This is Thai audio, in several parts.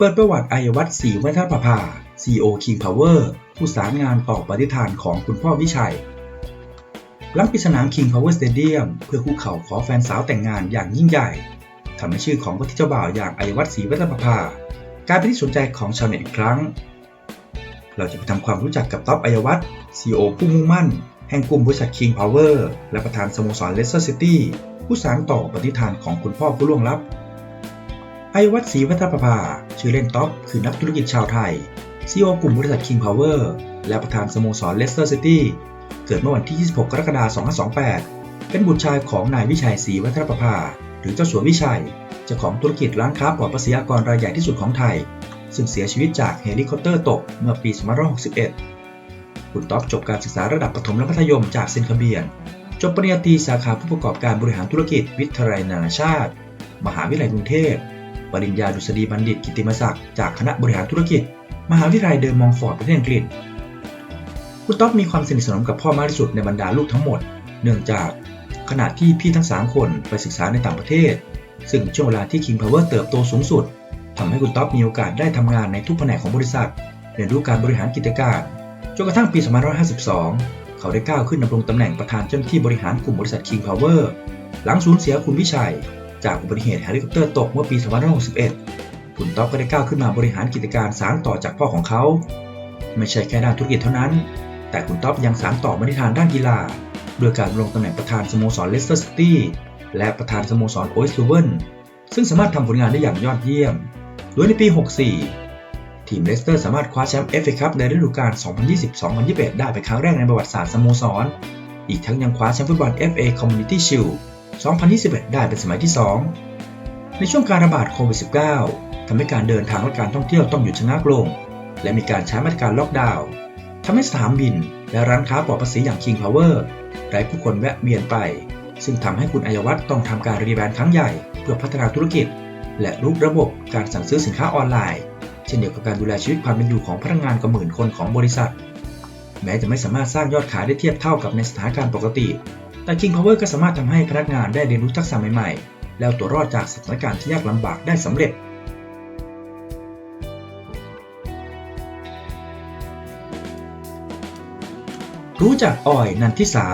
เปิดประวัติอายวัฒน์ศรีวัฒนประภา CEO King Power ผู้สารงานต่อปฏิฐานของคุณพ่อวิชัยหลังปิดสนาม King Power Stadium เพื่อคุกเข่าขอแฟนสาวแต่งงานอย่างยิ่งใหญ่ทำให้ชื่อของวัที่เจ้าบ่าวอย่างอายวัฒน์ศรีวัฒนประภากลายเป็นที่สนใจของชาวเน็ตอีกครั้ง เราจะไปทำความรู้จักกับท็อปอายวัฒน์ CEO ผู้มุ่งมั่น แห่งกลุ่มบริษัท King Power และประธานสโมสร Leicester City ผู้สานต่อปฏิฐานของคุณพ่อผู้ล่วงลับ ไอวัฒน์ศรีวัฒประภา ชื่อเล่นท็อปคือนักธุรกิจชาวไทย CEO กลุ่มบริษัท King Power และประธานสโมสร Leicester City เกิดเมื่อวันที่ 26 กรกฎาคม 2528 เป็นบุตรชายของนายวิชัยศรีวัฒประภา หรือเจ้าสัววิชัย เจ้าของธุรกิจร้านค้าปลอดภาษีอากรรายใหญ่ที่สุดของไทย ซึ่งเสียชีวิตจากเฮลิคอปเตอร์ตกเมื่อปี 2561 คุณต๊อบจบการศึกษาระดับประถมและมัธยมจากเซนคาเบียน จบปริญญาตรีสาขาผู้ประกอบการบริหารธุรกิจวิทยาลัยนานาชาติ มหาวิทยาลัยกรุงเทพ ปริญญาดุษฎีบัณฑิตกิตติมศักดิ์จากคณะบริหารธุรกิจ มหาวิทยาลัยเดอร์มองฟอร์ดประเทศอังกฤษคุณต๊อบมีความสนิทสนมกับพ่อมากที่สุดในบรรดาลูกทั้งหมด เนื่องจากขณะที่พี่ทั้ง 3 คนไปศึกษาในต่างประเทศ ซึ่งช่วงเวลาที่ King Power เติบโตสูงสุดทำให้คุณต๊อบมีโอกาสได้ทำงานในทุกแผนกของบริษัทเรียนรู้การบริหารกิจการจนกระทั่งปี 2552 เขาได้ก้าวขึ้นดำรงตำแหน่งประธานเจ้าหน้าที่บริหารกลุ่มบริษัท King Power หลังสูญเสียคุณวิชัย จากอุบัติเหตุเฮลิคอปเตอร์ตกเมื่อปี 2561 คุณต๊อบก็ได้ก้าวขึ้นมาบริหารกิจการสานต่อจากพ่อของเขา ไม่ใช่แค่ด้านธุรกิจเท่านั้น แต่คุณต๊อบยังสานต่อมาในทางด้านกีฬาด้วยการลงตำแหน่งประธานสโมสรเลสเตอร์ซิตี้และประธานสโมสรโอเอสลูเวนซึ่งสามารถทำผลงานได้อย่างยอดเยี่ยม โดยในปี 64 ทีมเลสเตอร์สามารถคว้าแชมป์เอฟเอคัพในฤดูกาล 2020-2021 ได้เป็นครั้งแรกในประวัติศาสตร์สโมสร อีกทั้งยังคว้าแชมป์ฟุตบอล FA Community Shield 2021 ได้เป็นสมัยที่ 2 ในช่วงการระบาดโควิด -19 ทำให้การเดินทางและการท่องเที่ยวต้องหยุดชะงักลง และมีการใช้มาตรการล็อกดาวน์ทำให้สนามบิน และร้านค้าปลอดภาษีอย่าง King Power ไร้ผู้คนแวะเวียนไป ซึ่งทำให้คุณอัยวัฒน์ต้องทำการรีแบรนด์ครั้งใหญ่เพื่อพัฒนาธุรกิจ และรูประบบการสั่งซื้อสินค้าออนไลน์ เช่นเดียวกับการดูแลชีวิตความเป็นอยู่ของพนักงานกว่าหมื่นคนของบริษัท แม้จะไม่สามารถสร้างยอดขายได้เทียบเท่ากับในสถานการณ์ปกติ แต่ King Power ก็สามารถทำให้พนักงานได้เรียนรู้ทักษะใหม่ๆ แล้วตัวรอดจากสถานการณ์ที่ยากลำบากได้สำเร็จรู้จักออยนันทิสา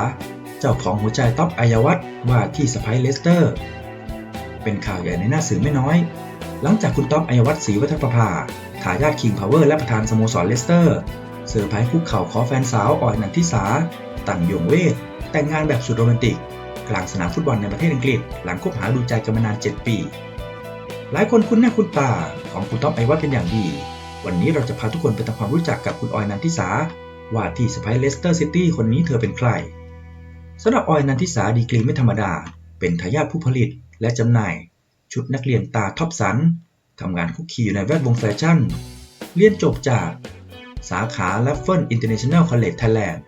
เจ้าของหัวใจท็อปอายวัตว่าที่สไปเลสเตอร์ เป็นข่าวใหญ่ในหน้าสื่อไม่น้อย หลังจากคุณท็อปอายวัตศรีวัฒนประภาทายาทคิงพาวเวอร์และประธานสโมสรเลสเตอร์ เซอร์ไพรส์คุกเข่าขอแฟนสาวออยนันทิสาตั้งยงเวท แต่งงานแบบสุดโรแมนติก กลางสนามฟุตบอลในประเทศอังกฤษ หลังคบหาดูใจกันมานาน 7 ปี หลายคนคุ้นหน้าคุ้นตาของคุณท็อปไอวัตเป็นอย่างดี วันนี้เราจะพาทุกคนไปทำความรู้จักกับคุณออยนันทิสาว่าที่สไปเลสเตอร์ซิตี้คนนี้เธอเป็นใครสำหรับออยนันทิสาดีกรีไม่ธรรมดา เป็นทายาทผู้ผลิตและจำหน่าย ชุดนักเรียนตาท็อปสันทำงานคุกคีอยู่ในแวดวงแฟชั่น เรียนจบจาก สาขา l a f f e l International College Thailand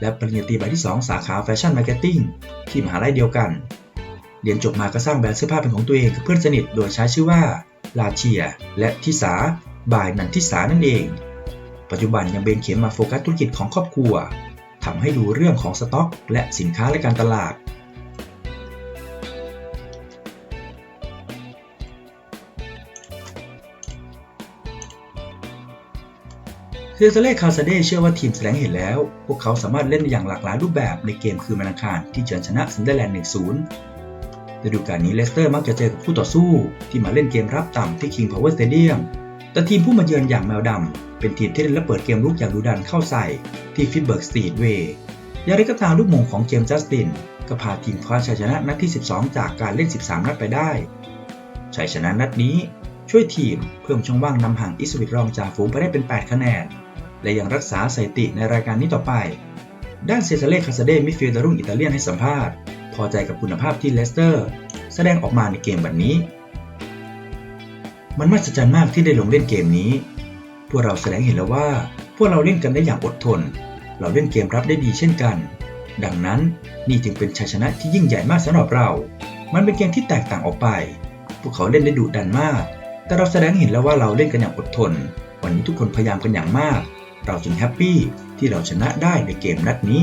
และปริญญาตรีใบที่ 2 สาขาแฟชั่นมาร์เก็ตติ้งที่มหาลัยเดียวกัน เรียนจบมาก็สร้างแบรนด์เสื้อผ้าเป็นของตัวเองกับเพื่อนสนิทโดยใช้ชื่อว่าลาเชีย และทิสาบายนันทิสานั่นเอง ปัจจุบันยังเบนเข็มมาโฟกัสธุรกิจของครอบครัวทำให้ดูเรื่องของสต็อก และสินค้าและการตลาด เซเซเล่คาซาเดเชื่อว่าทีมแสดงเห็นแล้ว พวกเขาสามารถเล่นอย่างหลากหลายรูปแบบในเกมคืนวันอังคารที่เฉินชนะซันเดอร์แลนด์ 1-0 ฤดูกาลนี้เลสเตอร์มักจะเจอกับคู่ต่อสู้ที่มาเล่นเกมรับต่ำที่ King Power Stadium แต่ทีมผู้มาเยือนอย่างแมวดำเป็นทีมที่เล่นและเปิดเกมรุกอย่างดุดันเข้าใส่ที่ฟิตเบิร์กสตรีทเวย์อย่างไรก็ตามลูกมงของเจมส์จัสตินก็พาทีมคว้าชัยชนะนัดที่ 12 จากการเล่น 13 นัดไปได้ ชัยชนะนัดนี้ช่วยทีมเพิ่มช่องว่างนำห่างอิสวิตรองจากฝูงไปได้เป็น 8 คะแนน และยังรักษาสถิติในรายการนี้ต่อไป ด้านเซซาเล่คาซาเดมิฟิลด์ดารุ่งอิตาเลียนให้สัมภาษณ์ พอใจกับคุณภาพที่เลสเตอร์ แสดงออกมาในเกมวันนี้ มันมหัศจรรย์มากที่ได้ลงเล่นเกมนี้ พวกเราแสดงเห็นแล้วว่า พวกเราเล่นกันได้อย่างอดทน เราเล่นเกมรับได้ดีเช่นกัน ดังนั้นนี่จึงเป็นชัยชนะที่ยิ่งใหญ่มากสำหรับเรา มันเป็นเกมที่แตกต่างออกไป พวกเขาเล่นได้ดุดันมาก แต่เราแสดงเห็นแล้วว่าเราเล่นกันอย่างอดทน วันนี้ทุกคนพยายามกันอย่างมาก เราจึงแฮปปี้ที่เราชนะได้ในเกมนัดนี้